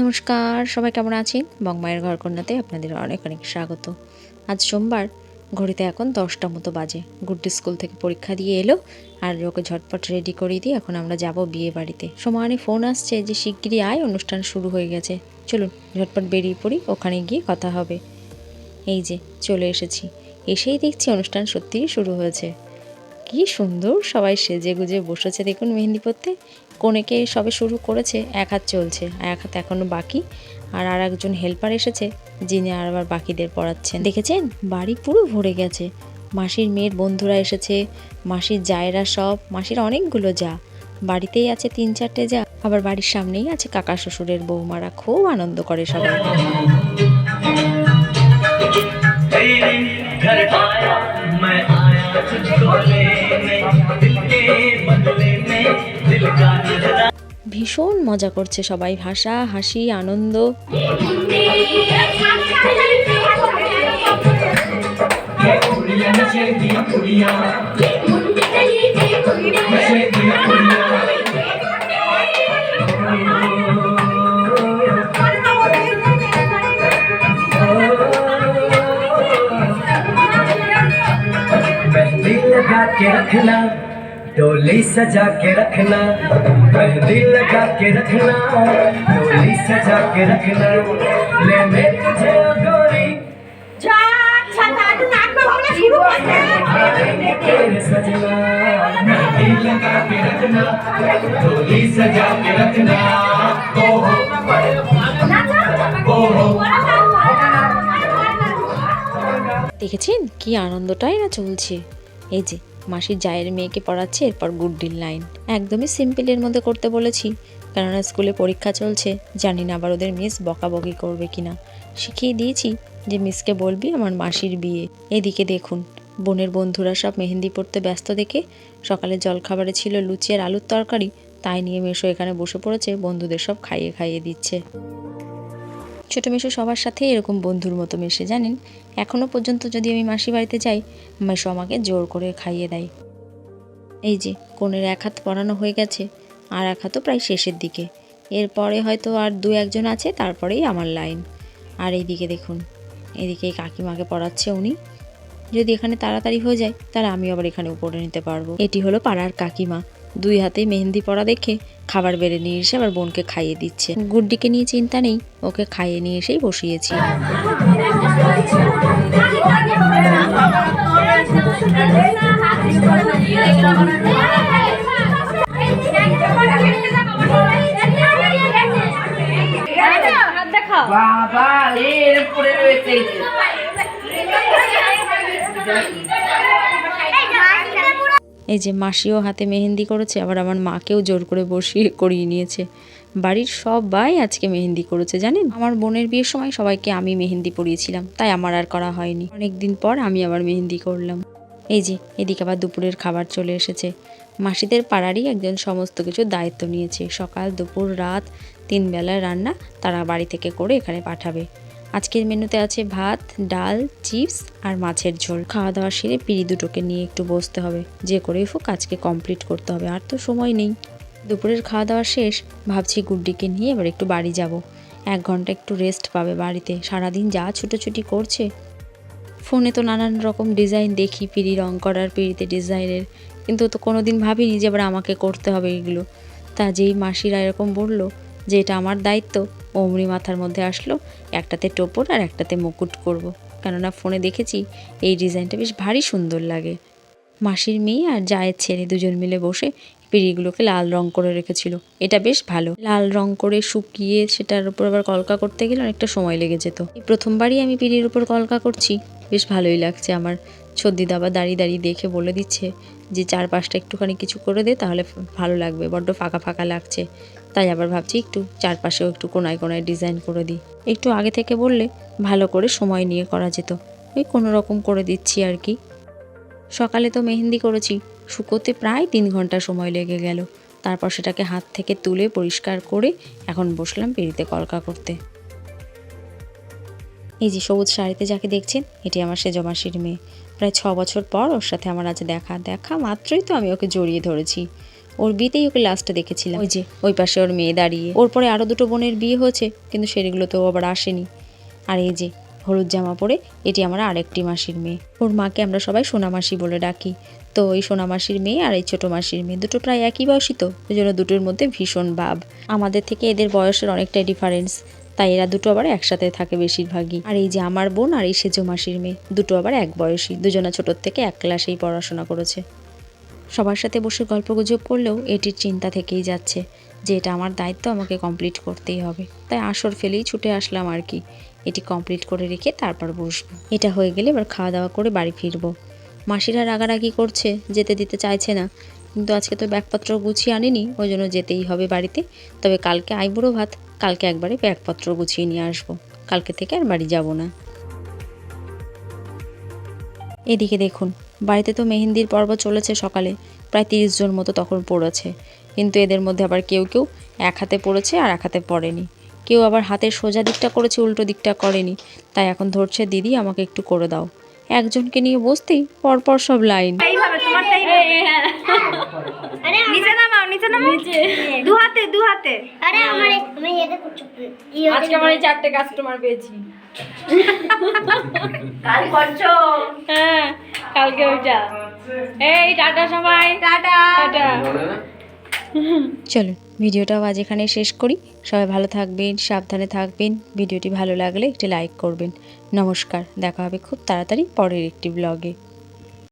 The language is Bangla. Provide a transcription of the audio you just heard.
নমস্কার, সবাই কেমন আছেন? বংমায়ের ঘর কন্যাতে আপনাদের অনেক অনেক স্বাগত। আজ সোমবার, ঘড়িতে এখন দশটা মতো বাজে। গুড্ডি স্কুল থেকে পরীক্ষা দিয়ে এলো আর ওকে ঝটপট রেডি করিয়ে দিয়ে এখন আমরা যাব বিয়ে বাড়িতে। সমানে ফোন আসছে যে শিগগিরই আয়, অনুষ্ঠান শুরু হয়ে গেছে। চলুন, ঝটপট বেরিয়ে পড়ি, ওখানে গিয়ে কথা হবে। এই যে, চলে এসেছি। এসেই দেখছি অনুষ্ঠান সত্যিই শুরু হয়েছে। কি সুন্দর সবাই সেজে গুজে বসেছে দেখুন মেহেন্দি পরতে কনেকে সবে শুরু করেছে এক হাত চলছে আর এক হাত এখনও বাকি আর আর একজন হেল্পার এসেছে যিনি আর আবার বাকিদের পড়াচ্ছেন দেখেছেন বাড়ি পুরো ভরে গেছে মাসির মেয়ের বন্ধুরা এসেছে মাসির জায়েরা সব মাসির অনেকগুলো যা বাড়িতেই আছে তিন চারটে যা আবার বাড়ির সামনেই আছে কাকা শ্বশুরের বৌমারা খুব আনন্দ করে সবাই तेरे घर आया मैं आया तुझको लेने ভীষণ মজা করছে সবাই ভাষা হাসি আনন্দ। लगा के रखना डोली सजा के रखना मेहंदी लगा के रखना डोली सजा के रखना लेने तुझे ओ गोरी যা আচ্ছা তাহলে নাচবে ভাবনা শুরু করতে तेरे सजना मेहंदी लगा के रखना डोली सजा के रखना ओ हो ओ हो দেখেছেন কি আনন্দটাই না চলছে এই যে, মাসির জায়ের মেয়েকে পড়াচ্ছে, এরপর গুড্ডির লাইন একদমই সিম্পলের মধ্যে করতে বলেছি, কেননা স্কুলে পরীক্ষা চলছে, জানি না আবার ওদের মিস বকাবকি করবে কিনা। শিখিয়ে দিয়েছি যে মিসকে বলবি আমার মাসির বিয়ে। এদিকে দেখুন, বোনের বন্ধুরা সব মেহেন্দি পড়তে ব্যস্ত দেখে, সকালে জলখাবারে ছিল লুচি আর আলুর তরকারি, তাই নিয়ে মেশো এখানে বসে পড়েছে, বন্ধুদের সব খাইয়ে খাইয়ে দিচ্ছে। ছোটো মেশো সবার সাথে এরকম বন্ধুর মতো মেশে, জানেন? এখনও পর্যন্ত যদি আমি মাসি বাড়িতে যাই মেশো আমাকে জোর করে খাইয়ে দেয়। এই যে কোণের এক হাত পরানো হয়ে গেছে, আর এক হাতও প্রায় শেষের দিকে। এরপরে হয়তো আর দু একজন আছে, তারপরেই আমার লাইন। আর এইদিকে দেখুন, এদিকে কাকিমাকে পড়াচ্ছে উনি। যদি এখানে তাড়াতাড়ি হয়ে যায়, তাহলে আমি আবার এখানে উপরে নিতে পারব। এটি হলো পাড়ার কাকিমা। দুই হাতে মেহেন্দি পড়া দেখে খাবার বেড়ে নিয়ে এসে আবার বোনকে খাইয়ে দিচ্ছে। গুড্ডিকে নিয়ে চিন্তা নেই ওকে খাইয়ে নিয়ে এসেই বসিয়েছি। বাবা এর পরে রয়েছে এই যে মাসিও হাতে মেহেন্দি করেছে, আবার আমার মাকেও জোর করে বসিয়ে করিয়ে নিয়েছে। বাড়ির সবাই আজকে মেহেন্দি করেছে, জানেন? আমার বোনের বিয়ের সময় সবাইকে আমি মেহেন্দি পরিয়েছিলাম, তাই আমার আর করা হয়নি। অনেক দিন পর আমি আবার মেহেন্দি করলাম। এই যে, এদিকে আবার দুপুরের খাবার চলে এসেছে। মাসিদের পাড়ারই একজন সমস্ত কিছু দায়িত্ব নিয়েছে। সকাল, দুপুর, রাত তিন বেলার রান্না তারা বাড়ি থেকে করে এখানে পাঠাবে। আজকের মেনুতে আছে ভাত, ডাল, চিপস আর মাছের ঝোল। খাওয়া দাওয়া সেরে পিড়ি দুটোকে নিয়ে একটু বসতে হবে। যে করেই হোক আজকে কমপ্লিট করতে হবে, আর তো সময় নেই। দুপুরের খাওয়া দাওয়া শেষ, ভাবছি গুড্ডিকে নিয়ে এবার একটু বাড়ি যাব। এক ঘণ্টা একটু রেস্ট পাবে বাড়িতে। সারাদিন যা ছুটোছুটি করছে। ফোনে তো নানান রকম ডিজাইন দেখি, পিড়ি রং করার, পিড়িতে ডিজাইনের কিন্তু তো কোনো দিন ভাবিনি যে এবার আমাকে করতে হবে এগুলো। তা যেই মাসিরা এরকম বলল যে এটা আমার দায়িত্ব। অমনি মাথার মধ্যে আসলো, একটাতে টোপর আর একটাতে মুকুট করব। কেননা ফোনে দেখেছি এই ডিজাইনটা বেশ ভারী সুন্দর লাগে। মাসির মেয়ে আর জায়ের ছেলে দুজন মিলে বসে পিড়িগুলোকে লাল রং করে রেখেছিল। এটা বেশ ভালো। লাল রং করে শুকিয়ে সেটার উপর আবার কলকা করতে গেলে অনেকটা সময় লেগে যেত। এই প্রথমবারই আমি পিড়ির উপর কলকা করছি। বেশ ভালোই লাগছে আমার। সর্দি দাবা দাঁড়িয়ে দাঁড়িয়ে দেখে বলে দিচ্ছে যে চারপাশটা একটুখানি কিছু করে দে, তাহলে ভালো লাগবে। বড্ড ফাঁকা ফাঁকা লাগছে। তাই আবার ভাবছি একটু চারপাশেও একটু কোনায় কোনায় ডিজাইন করে দিই। একটু আগে থেকে বললে ভালো করে সময় নিয়ে করা যেত। ওই কোনো রকম করে দিচ্ছি আর কি। সকালে তো মেহেন্দি করেছি। শুকোতে প্রায় তিন ঘণ্টা সময় লেগে গেল। তারপর সেটাকে হাত থেকে তুলে পরিষ্কার করে এখন বসলাম পিড়িতে কলকা করতে। এই যে সবুজ শাড়িতে যাকে দেখছেন, এটি আমার সেজ মাসির মেয়ে। প্রায় ছ বছর পর ওর সাথে আমার আজ দেখা। দেখা মাত্রই তো আমি ওকে জড়িয়ে ধরেছি। ওর বিয়েতেই ওকে লাস্টে দেখেছিলাম। ওই যে। ওই পাশে ওর মেয়ে দাঁড়িয়ে। ওর পরে আরও দুটো বোনের বিয়ে হয়েছে কিন্তু সেগুলো তো আবার আসেনি। আর এই যে হলুদ জামা পরে এটি আমার আরেকটি মাসির মেয়ে। ওর মাকে আমরা সবাই সোনামাসি বলে ডাকি। তো এই সোনামাসির মেয়ে আর এই ছোটো মাসির মেয়ে দুটো প্রায় একই বয়সী তো ওই জন্য দুটোর মধ্যে ভীষণ ভাব। আমাদের থেকে এদের বয়সের অনেকটাই ডিফারেন্স তাই এরা দুটো আবার একসাথে থাকে বেশিরভাগই। আর এই যে আমার বোন আর এই সেজো মাসির মেয়ে, দুটো আবার এক বয়সী, দুজনা ছোটোর থেকে এক ক্লাসেই পড়াশোনা করেছে। সবার সাথে বসে গল্প গুজব করলেও এটির চিন্তা থেকেই যাচ্ছে যে এটা আমার দায়িত্ব, আমাকে কমপ্লিট করতেই হবে। তাই আসর ফেলেই ছুটে আসলাম আর কি। এটি কমপ্লিট করে রেখে তারপর বসবো। এটা হয়ে গেলে এবার খাওয়া দাওয়া করে বাড়ি ফিরবো। মাসিরা রাগারাগি করছে, যেতে দিতে চাইছে না। কিন্তু আজকে তো ব্যাগপত্র গুছিয়ে আনিনি, ওই জন্য যেতেই হবে বাড়িতে। তবে কালকে আইবুড়ো ভাত, কালকে একবারে ব্যাগপত্র গুছিয়ে নিয়ে আসব। কালকে থেকে আর বাড়ি যাব না। এদিকে দেখুন, বাড়িতে তো মেহেন্দির পর্ব চলেছে সকালে, প্রায় তিরিশ জন মতো তখন পড়েছে। কিন্তু এদের মধ্যে আবার কেউ কেউ এক হাতে পড়েছে আর এক হাতে পড়েনি। কেউ আবার হাতের সোজা দিকটা করেছে, উল্টো দিকটা করেনি। তাই এখন ধরছে, দিদি, আমাকে একটু করে দাও। একজনকে নিয়ে বসতেই পরপর সব লাইন। নিচে নামাও নিচে নামাও। দু হাতে দু হাতে। আরে আমার আমি এটা করছি আজকে আমার এই চারটে কাস্টমার পেয়েছি। কাল করছ? হ্যাঁ কালকে ওইটা। এই টাটা সবাই। টাটা। টাটা। চলুন ভিডিওটাও আজ এখানে শেষ করি। সবাই ভালো থাকবেন সাবধানে থাকবেন। ভিডিওটি ভালো লাগলে একটি লাইক করবেন। নমস্কার দেখা হবে খুব তাড়াতাড়ি পরের একটি ব্লগে